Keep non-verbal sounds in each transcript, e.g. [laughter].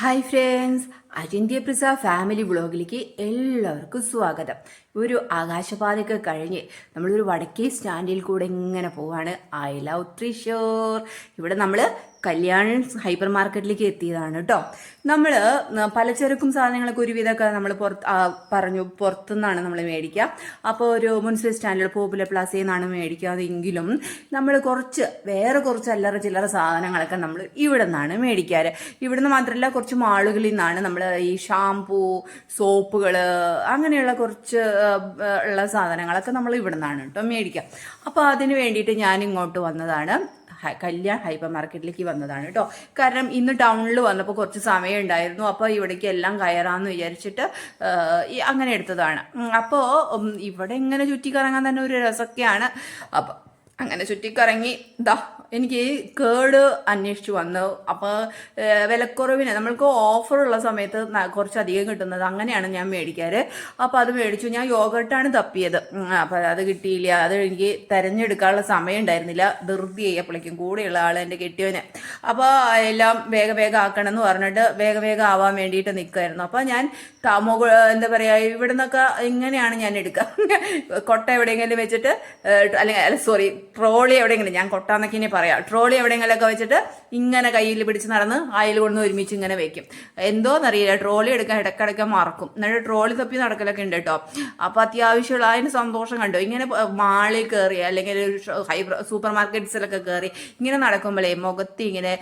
Hi friends അജിന്ത്യ പ്രിസ family വ്ളോഗിലേക്ക് എല്ലാവർക്കും സ്വാഗതം. ഒരു ആകാശപാതയൊക്കെ കഴിഞ്ഞ് നമ്മളൊരു വടക്കേ സ്റ്റാൻഡിൽ കൂടെ ഇങ്ങനെ പോവാണ്. ഐ ലവ് ത്രിഷോർ ഇവിടെ നമ്മൾ കല്യാൺ ഹൈപ്പർ മാർക്കറ്റിലേക്ക് എത്തിയതാണ് കേട്ടോ നമ്മൾ പലചരക്കും സാധനങ്ങളൊക്കെ ഒരുവിധമൊക്കെ നമ്മൾ പുറത്ത് പറഞ്ഞു പുറത്തുനിന്നാണ് നമ്മൾ മേടിക്കുക. അപ്പോൾ ഒരു മുനിസിപ്പൽ സ്റ്റാൻഡേർഡ് പോപ്പുലർ പ്ലാസയിൽ നിന്നാണ് മേടിക്കാതെങ്കിലും നമ്മൾ കുറച്ച് വേറെ കുറച്ച് അല്ലറ ചില്ലറ സാധനങ്ങളൊക്കെ നമ്മൾ ഇവിടെ നിന്നാണ് മേടിക്കാറ്. ഇവിടുന്ന് മാത്രമല്ല കുറച്ച് മാളുകളിൽ നിന്നാണ് നമ്മൾ ഈ ഷാംപൂ സോപ്പുകൾ അങ്ങനെയുള്ള കുറച്ച് ഉള്ള സാധനങ്ങളൊക്കെ നമ്മൾ ഇവിടെ നിന്നാണ് കേട്ടോ മേടിക്കുക. അപ്പോൾ അതിന് വേണ്ടിയിട്ട് ഞാൻ ഇങ്ങോട്ട് വന്നതാണ്. കല്യാൺ ഹൈപ്പർ മാർക്കറ്റിലേക്ക് വന്നതാണ് കേട്ടോ. കാരണം ഇന്ന് ടൗണിൽ വന്നപ്പോൾ കുറച്ച് സമയം ഉണ്ടായിരുന്നു അപ്പോൾ ഇവിടേക്ക് എല്ലാം കയറാമെന്ന് വിചാരിച്ചിട്ട് അങ്ങനെ എടുത്തതാണ്. അപ്പോൾ ഇവിടെ ഇങ്ങനെ ചുറ്റിക്കറങ്ങാൻ തന്നെ ഒരു രസമൊക്കെയാണ്. അപ്പം അങ്ങനെ ചുറ്റിക്കറങ്ങി. ദാ എനിക്ക് കേട് അന്വേഷിച്ചു വന്നു. അപ്പോൾ വിലക്കുറവിന് നമ്മൾക്ക് ഓഫറുള്ള സമയത്ത് കുറച്ചധികം കിട്ടുന്നത് അങ്ങനെയാണ് ഞാൻ മേടിക്കാറ്. അപ്പോൾ അത് മേടിച്ചു. ഞാൻ യോഗട്ടാണ് തപ്പിയത്. അപ്പോൾ അത് കിട്ടിയില്ല. അത് എനിക്ക് തിരഞ്ഞെടുക്കാനുള്ള സമയം ഉണ്ടായിരുന്നില്ല. ധൃതി ചെയ്യപ്പോഴേക്കും കൂടെയുള്ള ആൾ എന്റെ കെട്ടിയവന് അപ്പോൾ എല്ലാം വേഗ വേഗം ആക്കണം എന്ന് പറഞ്ഞിട്ട് വേഗ വേഗം ആവാൻ വേണ്ടിയിട്ട് നിൽക്കുമായിരുന്നു അപ്പോൾ ഞാൻ താമോ എന്താ പറയുക ഇവിടെ നിന്നൊക്കെ ഇങ്ങനെയാണ് ഞാൻ എടുക്കുക കൊട്ട എവിടെയെങ്കിലും വെച്ചിട്ട് അല്ലെങ്കിൽ അല്ല സോറി ട്രോളി എവിടെയെങ്കിലും ഞാൻ കൊട്ടാന്നൊക്കെ ഇനി പറയാം. ട്രോളി എവിടെയെങ്കിലുമൊക്കെ വെച്ചിട്ട് ഇങ്ങനെ കയ്യിൽ പിടിച്ച് നടന്ന് ആയിൽ കൊണ്ട് ഒരുമിച്ച് ഇങ്ങനെ വെക്കും. എന്തോന്നറിയില്ല ട്രോളി എടുക്കാൻ ഇടയ്ക്കിടയ്ക്ക് മറക്കും. എന്നിട്ട് ട്രോളി തപ്പി നടക്കലൊക്കെ ഉണ്ട് കേട്ടോ. അപ്പോൾ അത്യാവശ്യമുള്ള അതിന് സന്തോഷം കണ്ടു. ഇങ്ങനെ മാളിൽ കയറി അല്ലെങ്കിൽ ഒരു ഹൈ സൂപ്പർ മാർക്കറ്റ്സിലൊക്കെ കയറി ഇങ്ങനെ നടക്കുമ്പോഴേ മുഖത്ത് ഇങ്ങനെ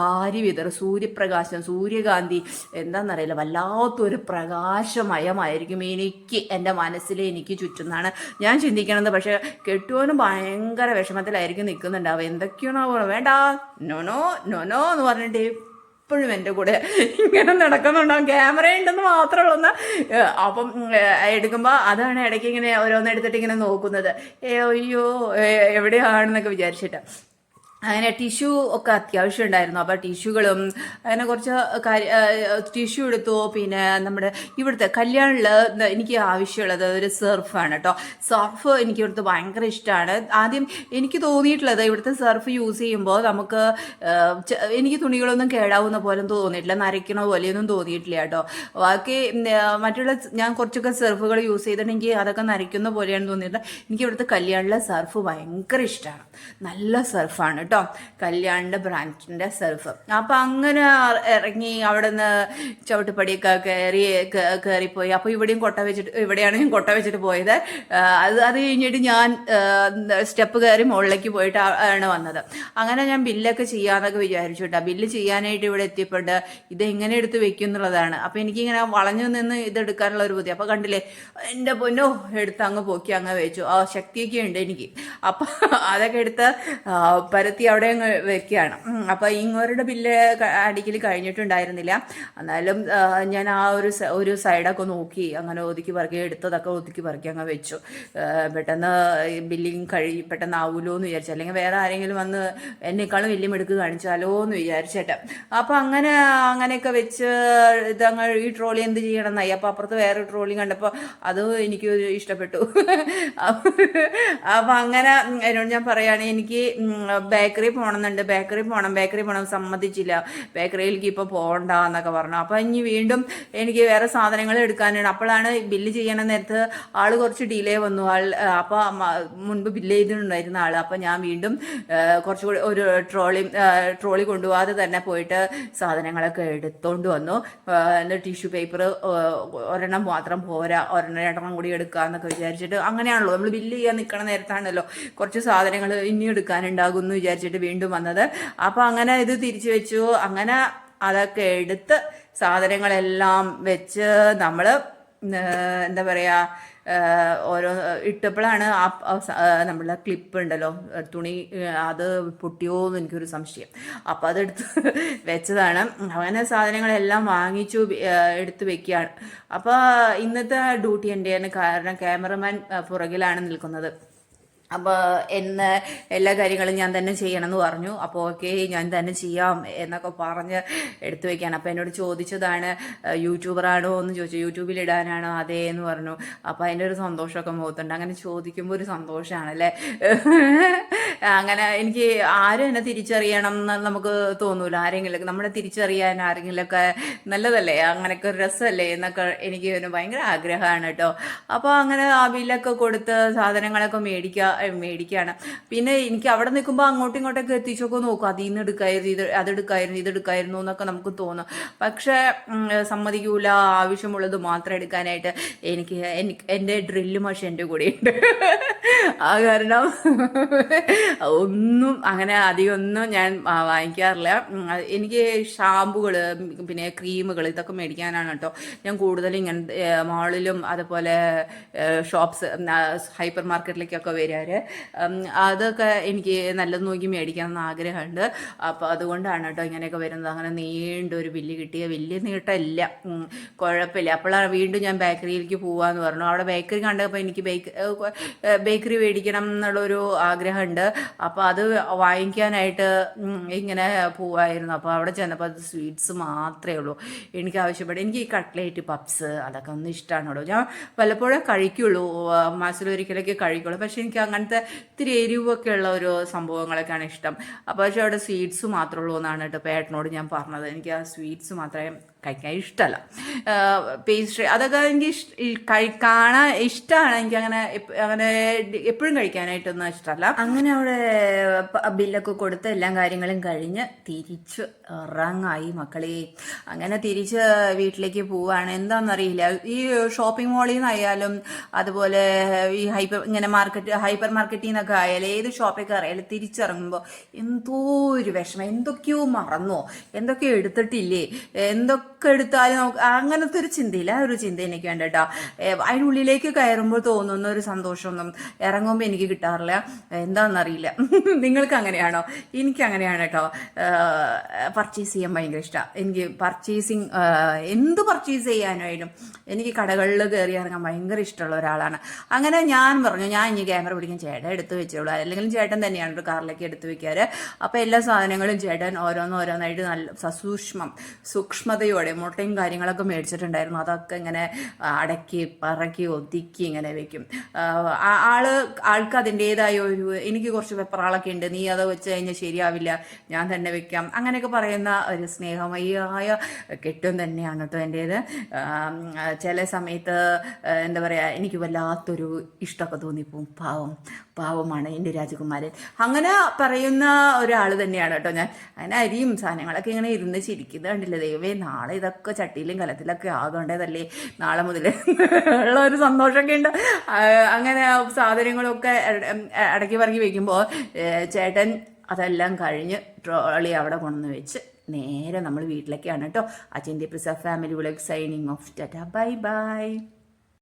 വാരി വിതറ്. സൂര്യപ്രകാശം സൂര്യകാന്തി എന്താണെന്നറിയില്ല വല്ലാത്തൊരു പ്രകാശമയമായിരിക്കും എനിക്ക് എന്റെ മനസ്സിൽ എനിക്ക് ചുറ്റുന്നാണ് ഞാൻ ചിന്തിക്കണത് പക്ഷേ കെട്ടുവാനും ഭയങ്കര വിഷമത്തിലായിരിക്കും നിൽക്കുന്നുണ്ടാവുക എന്തൊക്കെയാണോ വേണ്ട നൊനോ നൊനോ എന്ന് പറഞ്ഞിട്ട് എപ്പോഴും എന്റെ കൂടെ ഇങ്ങനെ നടക്കുന്നുണ്ടാവും ക്യാമറ ഉണ്ടെന്ന് മാത്രമേ ഉള്ളൂ അപ്പം എടുക്കുമ്പോൾ അതാണ് ഇടയ്ക്ക് ഇങ്ങനെ ഓരോന്ന് എടുത്തിട്ട് ഇങ്ങനെ നോക്കുന്നത്. അയ്യോ എവിടെയാണെന്നൊക്കെ വിചാരിച്ചിട്ട്. അങ്ങനെ ടിഷ്യൂ ഒക്കെ അത്യാവശ്യം ഉണ്ടായിരുന്നു. അപ്പോൾ ടിഷ്യൂകളും അങ്ങനെ കുറച്ച് ടിഷ്യൂ എടുത്തു. പിന്നെ നമ്മുടെ ഇവിടുത്തെ കല്യാണിൽ എനിക്ക് ആവശ്യമുള്ളത് ഒരു സർഫാണ് കേട്ടോ. സർഫ് എനിക്ക് ഇവിടുത്തെ ഭയങ്കര ഇഷ്ടമാണ്. ആദ്യം എനിക്ക് തോന്നിയിട്ടുള്ളത് ഇവിടുത്തെ സർഫ് യൂസ് ചെയ്യുമ്പോൾ നമുക്ക് എനിക്ക് തുണികളൊന്നും കേടാവുന്ന പോലെ തോന്നിയിട്ടില്ല. നരയ്ക്കണ പോലെയൊന്നും തോന്നിയിട്ടില്ല കേട്ടോ. ബാക്കി മറ്റുള്ള ഞാൻ കുറച്ചൊക്കെ സർഫുകൾ യൂസ് ചെയ്തിട്ടുണ്ടെങ്കിൽ അതൊക്കെ നരയ്ക്കുന്ന പോലെയാണ് തോന്നിയിട്ടുള്ളത്. എനിക്ക് ഇവിടുത്തെ കല്യാണിലെ സർഫ് ഭയങ്കര ഇഷ്ടമാണ്. നല്ല സർഫാണ് കേട്ടോ. കല്യാണിന്റെ ബ്രാഞ്ചിന്റെ സെൽഫ് അപ്പം അങ്ങനെ ഇറങ്ങി അവിടെ നിന്ന് ചവിട്ടുപടിയൊക്കെ കയറി കയറിപ്പോയി. അപ്പോൾ ഇവിടെയും കൊട്ട വെച്ചിട്ട് ഇവിടെയാണ് ഞാൻ കൊട്ട വെച്ചിട്ട് പോയത്. അത് അത് കഴിഞ്ഞിട്ട് ഞാൻ സ്റ്റെപ്പ് കയറി മുകളിലേക്ക് പോയിട്ട് ആണ് വന്നത്. അങ്ങനെ ഞാൻ ബില്ലൊക്കെ ചെയ്യാന്നൊക്കെ വിചാരിച്ചു കേട്ടോ. ബില്ല് ചെയ്യാനായിട്ട് ഇവിടെ എത്തിയപ്പോണ്ട് ഇത് എങ്ങനെ എടുത്ത് വെക്കും എന്നുള്ളതാണ്. അപ്പോൾ എനിക്കിങ്ങനെ വളഞ്ഞു നിന്ന് ഇത് എടുക്കാനുള്ള ഒരു ബുദ്ധി. അപ്പോൾ കണ്ടില്ലേ എന്റെ പൊന്നോ എടുത്ത് അങ്ങ് പോക്കി അങ്ങ് വെച്ചു. ആ ശക്തിയൊക്കെ ഉണ്ട് എനിക്ക്. അപ്പം അതൊക്കെ എടുത്ത് ആ, പരത്തി അവിടെ വെക്കുകയാണ്. അപ്പോൾ ഇങ്ങോരുടെ ബില്ല് അടിക്കൽ കഴിഞ്ഞിട്ടുണ്ടായിരുന്നില്ല. എന്നാലും ഞാൻ ആ ഒരു ഒരു സൈഡൊക്കെ നോക്കി അങ്ങനെ ഒതുക്കി പറക്കി എടുത്തതൊക്കെ ഒതുക്കി പറക്കി അങ്ങ് വെച്ചു. പെട്ടെന്ന് ബില്ലിങ് കഴി പെട്ടെന്ന് ആവുമല്ലോ എന്ന് വിചാരിച്ചു. അല്ലെങ്കിൽ വേറെ ആരെങ്കിലും വന്ന് എന്നെക്കാളും വലിയ മിടുക്ക് കാണിച്ചാലോ എന്ന് വിചാരിച്ചിട്ട്. അപ്പോൾ അങ്ങനെ അങ്ങനെയൊക്കെ വെച്ച് ഇതങ്ങ് ഈ ട്രോളി എന്ത് ചെയ്യണം എന്നായി അപ്പോൾ അപ്പുറത്ത് വേറെ ട്രോളി കണ്ടപ്പോൾ അത് എനിക്ക് ഇഷ്ടപ്പെട്ടു. [laughs] അപ്പം അങ്ങനെ എന്നോട് ഞാൻ പറയുകയാണെങ്കിൽ എനിക്ക് ബേക്കറി പോകണമെന്നുണ്ട് ബേക്കറി പോകണം ബേക്കറി പോകണം സമ്മതിച്ചില്ല. ബേക്കറിയിലേക്ക് ഇപ്പോൾ പോകണ്ട എന്നൊക്കെ പറഞ്ഞു. അപ്പോൾ ഇനി വീണ്ടും എനിക്ക് വേറെ സാധനങ്ങൾ എടുക്കാനുണ്ട് അപ്പോഴാണ് ബില്ല് ചെയ്യണ നേരത്ത് ആൾ കുറച്ച് ഡിലേ വന്നു. ആൾ അപ്പോൾ മുൻപ് ബില്ല് ചെയ്തിട്ടുണ്ടായിരുന്ന ആൾ അപ്പോൾ ഞാൻ വീണ്ടും കുറച്ചു കുറച്ചുകൂടി ഒരു ട്രോളി ട്രോളി കൊണ്ടുപോകാതെ തന്നെ പോയിട്ട് സാധനങ്ങളൊക്കെ എടുത്തോണ്ട് വന്നു. എന്നിട്ട് ടിഷ്യൂ പേപ്പർ ഒരെണ്ണം മാത്രം പോരാ. ഒരെണ്ണം രണ്ടെണ്ണം കൂടി എടുക്കുക എന്നൊക്കെ വിചാരിച്ചിട്ട് അങ്ങനെയാണല്ലോ. നമ്മൾ ബില്ല് ചെയ്യാൻ നിൽക്കണ നേരത്താണല്ലോ കുറച്ച് സാധനങ്ങൾ ഇനി എടുക്കാനുണ്ടാകും എന്ന് വിചാരിച്ചിട്ട് വീണ്ടും വന്നത്. അപ്പോൾ അങ്ങനെ ഇത് തിരിച്ചു വെച്ചു. അങ്ങനെ അതൊക്കെ എടുത്ത് സാധനങ്ങളെല്ലാം വെച്ച് നമ്മൾ എന്താ പറയുക ഓരോ ഇട്ടപ്പോഴാണ് ആ നമ്മളുടെ ക്ലിപ്പ് ഉണ്ടല്ലോ തുണി അത് പൊട്ടിയോ എന്ന് എനിക്കൊരു സംശയം. അപ്പോൾ അതെടുത്ത് വെച്ചതാണ്. അങ്ങനെ സാധനങ്ങളെല്ലാം വാങ്ങിച്ചു എടുത്ത് വെക്കുകയാണ്. അപ്പോൾ ഇന്നത്തെ ഡ്യൂട്ടി എന്റെയാണ് കാരണം ക്യാമറമാൻ പുറകിലാണ് നിൽക്കുന്നത്. അപ്പോൾ എന്ന് എല്ലാ കാര്യങ്ങളും ഞാൻ തന്നെ ചെയ്യണമെന്ന് പറഞ്ഞു. അപ്പോൾ ഓക്കെ ഞാൻ തന്നെ ചെയ്യാം എന്നൊക്കെ പറഞ്ഞ് എടുത്തു വെക്കാൻ അപ്പോൾ എന്നോട് ചോദിച്ചതാണ് യൂട്യൂബറാണോ എന്ന് ചോദിച്ചു. യൂട്യൂബിൽ ഇടാനാണോ? അതേ എന്ന് പറഞ്ഞു. അപ്പോൾ അതിന്റെ ഒരു സന്തോഷമൊക്കെ മുഖത്തുണ്ട്. അങ്ങനെ ചോദിക്കുമ്പോൾ ഒരു സന്തോഷമാണല്ലേ [laughs] അങ്ങനെ എനിക്ക് ആരും എന്നെ തിരിച്ചറിയണം എന്ന് നമുക്ക് തോന്നൂല. ആരെങ്കിലും നമ്മളെ തിരിച്ചറിയാൻ ആരെങ്കിലുമൊക്കെ നല്ലതല്ലേ? അങ്ങനെയൊക്കെ ഒരു രസമല്ലേ? എന്നൊക്കെ എനിക്ക് ഭയങ്കര ആഗ്രഹമാണ് കേട്ടോ. അപ്പോൾ അങ്ങനെ ആ ബില്ലൊക്കെ കൊടുത്ത് സാധനങ്ങളൊക്കെ മേടിക്കുക മേടിക്കുകയാണ് പിന്നെ എനിക്ക് അവിടെ നിൽക്കുമ്പോൾ അങ്ങോട്ടും ഇങ്ങോട്ടൊക്കെ എത്തിച്ചൊക്കെ നോക്കും. അതിൽ നിന്ന് എടുക്കായിരുന്നു ഇത് അതെടുക്കായിരുന്നു ഇതെടുക്കായിരുന്നു എന്നൊക്കെ നമുക്ക് തോന്നും. പക്ഷേ സമ്മതിക്കൂല. ആവശ്യമുള്ളത് മാത്രം എടുക്കാനായിട്ട് എനിക്ക് എനിക്ക് എന്റെ ഡ്രില്ല് മഷി എന്റെ കൂടെയുണ്ട്. ആ കാരണം ഒന്നും അങ്ങനെ അധികം ഒന്നും ഞാൻ വാങ്ങിക്കാറില്ല. എനിക്ക് ഷാമ്പുകൾ പിന്നെ ക്രീമുകൾ ഇതൊക്കെ മേടിക്കാനാണ് കേട്ടോ. ഞാൻ കൂടുതലും ഇങ്ങനെ മാളിലും അതുപോലെ ഷോപ്സ് ഹൈപ്പർ മാർക്കറ്റിലേക്കൊക്കെ വരാറ്. അതൊക്കെ എനിക്ക് നല്ലത് നോക്കി മേടിക്കാമെന്ന് ആഗ്രഹമുണ്ട്. അപ്പോൾ അതുകൊണ്ടാണ് കേട്ടോ ഇങ്ങനെയൊക്കെ വരുന്നത്. അങ്ങനെ നീണ്ട ഒരു ബില്ല് കിട്ടിയ വലിയ നീട്ടമില്ല കുഴപ്പമില്ല. അപ്പോഴാണ് വീണ്ടും ഞാൻ ബേക്കറിയിലേക്ക് പോകാമെന്ന് പറഞ്ഞു. അവിടെ ബേക്കറി കണ്ടപ്പോൾ എനിക്ക് ബേക്ക് ബേക്കറി മേടിക്കണം എന്നുള്ളൊരു ആഗ്രഹമുണ്ട്. അപ്പോൾ അത് വാങ്ങിക്കാനായിട്ട് ഇങ്ങനെ പോവായിരുന്നു. അപ്പോൾ അവിടെ ചെന്നപ്പോൾ അത് സ്വീറ്റ്സ് മാത്രമേ ഉള്ളൂ. എനിക്ക് ആവശ്യപ്പെട്ട. എനിക്ക് ഈ കട്ട്ലേറ്റ് പപ്സ് അതൊക്കെ ഒന്നും ഇഷ്ടമാണ് കേട്ടോ ഞാൻ പലപ്പോഴും കഴിക്കുള്ളൂ. മാസത്തിലൊരിക്കലൊക്കെ കഴിക്കുള്ളൂ. പക്ഷേ എനിക്ക് അങ്ങനത്തെ ഇത്തിരി എരിവൊക്കെ ഉള്ള ഒരു സംഭവങ്ങളൊക്കെയാണ് ഇഷ്ടം. അപ്പോൾ പക്ഷേ അവിടെ സ്വീറ്റ്സ് മാത്രമേ ഉള്ളൂ എന്നാണ് കേട്ടോ പേട്ടനോട് ഞാൻ പറഞ്ഞത്. എനിക്ക് ആ സ്വീറ്റ്സ് മാത്രമേ കഴിക്കാൻ ഇഷ്ടമല്ല പേസ്ട്രി അതൊക്കെ എനിക്ക് ഇഷ്- ഈ കഴി- കാണാൻ ഇഷ്ടമാണ് എനിക്ക് അങ്ങനെ അങ്ങനെ എപ്പോഴും കഴിക്കാനായിട്ടൊന്നും ഇഷ്ടമല്ല അങ്ങനെ അവിടെ ബില്ലൊക്കെ കൊടുത്ത് എല്ലാ കാര്യങ്ങളും കഴിഞ്ഞ് തിരിച്ച് ഇറങ്ങായി മക്കളെ. അങ്ങനെ തിരിച്ച് വീട്ടിലേക്ക് പോവാണ്. എന്താണെന്നറിയില്ല ഈ ഷോപ്പിംഗ് മോളിൽ നിന്നായാലും അതുപോലെ ഈ ഹൈപ്പർ ഇങ്ങനെ മാർക്കറ്റ് ഹൈപ്പർ മാർക്കറ്റിൽ നിന്നൊക്കെ ആയാലും ഏത് ഷോപ്പിൽ കയറിയാലും തിരിച്ചിറങ്ങുമ്പോൾ എന്തോ ഒരു വിഷമം. എന്തൊക്കെയോ മറന്നോ. എന്തൊക്കെയോ എടുത്തിട്ടില്ലേ. എന്തൊക്കെ എടുത്താലും നമുക്ക് അങ്ങനത്തെ ഒരു ചിന്തയില്ല. ആ ഒരു ചിന്ത എനിക്ക് വേണ്ട കേട്ടോ. അതിനുള്ളിലേക്ക് കയറുമ്പോൾ തോന്നുന്ന ഒരു സന്തോഷമൊന്നും ഇറങ്ങുമ്പോൾ എനിക്ക് കിട്ടാറില്ല. എന്താണെന്നറിയില്ല [laughs] നിങ്ങൾക്ക് അങ്ങനെയാണോ? എനിക്ക് അങ്ങനെയാണ് കേട്ടോ. പർച്ചേസ് ചെയ്യാൻ ഭയങ്കര ഇഷ്ടമാണ് എനിക്ക് പർച്ചേസിങ് എന്ത് പർച്ചേസ് ചെയ്യാനായാലും എനിക്ക് കടകളിൽ കയറി ഇറങ്ങാൻ ഭയങ്കര ഇഷ്ടമുള്ള ഒരാളാണ്. അങ്ങനെ ഞാൻ പറഞ്ഞു ഞാൻ ഇനി ക്യാമറ പിടിക്കാൻ ചേട്ടൻ എടുത്ത് വെച്ചോളൂ. അല്ലെങ്കിൽ ചേട്ടൻ തന്നെയാണ് ഒരു കാറിലേക്ക് എടുത്ത് വെക്കാറ്. അപ്പോൾ എല്ലാ സാധനങ്ങളും ചേട്ടൻ ഓരോന്നോരോന്നായിട്ട് നല്ല സസൂക്ഷ്മം സൂക്ഷ്മതയോടെ മുട്ടയും കാര്യങ്ങളൊക്കെ മേടിച്ചിട്ടുണ്ടായിരുന്നു. അതൊക്കെ ഇങ്ങനെ അടക്കി പറക്കി ഒതുക്കി ഇങ്ങനെ വെക്കും. ആൾ ആൾക്ക് അതിന്റെതായ ഒരു എനിക്ക് കുറച്ച് പെപ്പറാളൊക്കെ ഉണ്ട്. നീ അത് വെച്ച് കഴിഞ്ഞാൽ ശരിയാവില്ല. ഞാൻ തന്നെ വെക്കാം. അങ്ങനെയൊക്കെ പറയുന്ന ഒരു സ്നേഹമയ്യായ കെട്ടും തന്നെയാണ് കേട്ടോ എന്റേത്. ചില സമയത്ത് എന്താ പറയുക എനിക്ക് വല്ലാത്തൊരു ഇഷ്ടമൊക്കെ തോന്നിപ്പോവും. പാവം പാവമാണ് എന്റെ രാജകുമാരൻ. അങ്ങനെ പറയുന്ന ഒരാൾ തന്നെയാണ് കേട്ടോ ഞാൻ. അങ്ങനെ അരിയും സാധനങ്ങളൊക്കെ ഇങ്ങനെ ഇരുന്ന് ചിരിക്കുന്നത് കണ്ടില്ല? ദൈവമേ നാളെ ഇതൊക്കെ ചട്ടിയിലും കലത്തിലൊക്കെ ആകേണ്ടതല്ലേ? നാളെ മുതൽ [laughs] ഉള്ള ഒരു സന്തോഷമൊക്കെ ഉണ്ട്. അങ്ങനെ സാധനങ്ങളൊക്കെ അടക്കി പറക്കി വെക്കുമ്പോൾ ചേട്ടൻ അതെല്ലാം കഴിഞ്ഞ് ട്രോളി അവിടെ കൊണ്ടുവന്ന് വെച്ച് നേരെ നമ്മൾ വീട്ടിലേക്കാണ് കേട്ടോ. അച്ഛന്റെ പ്രിസ ഫാമിലി വിളക്ക് signing off. Tata bye by.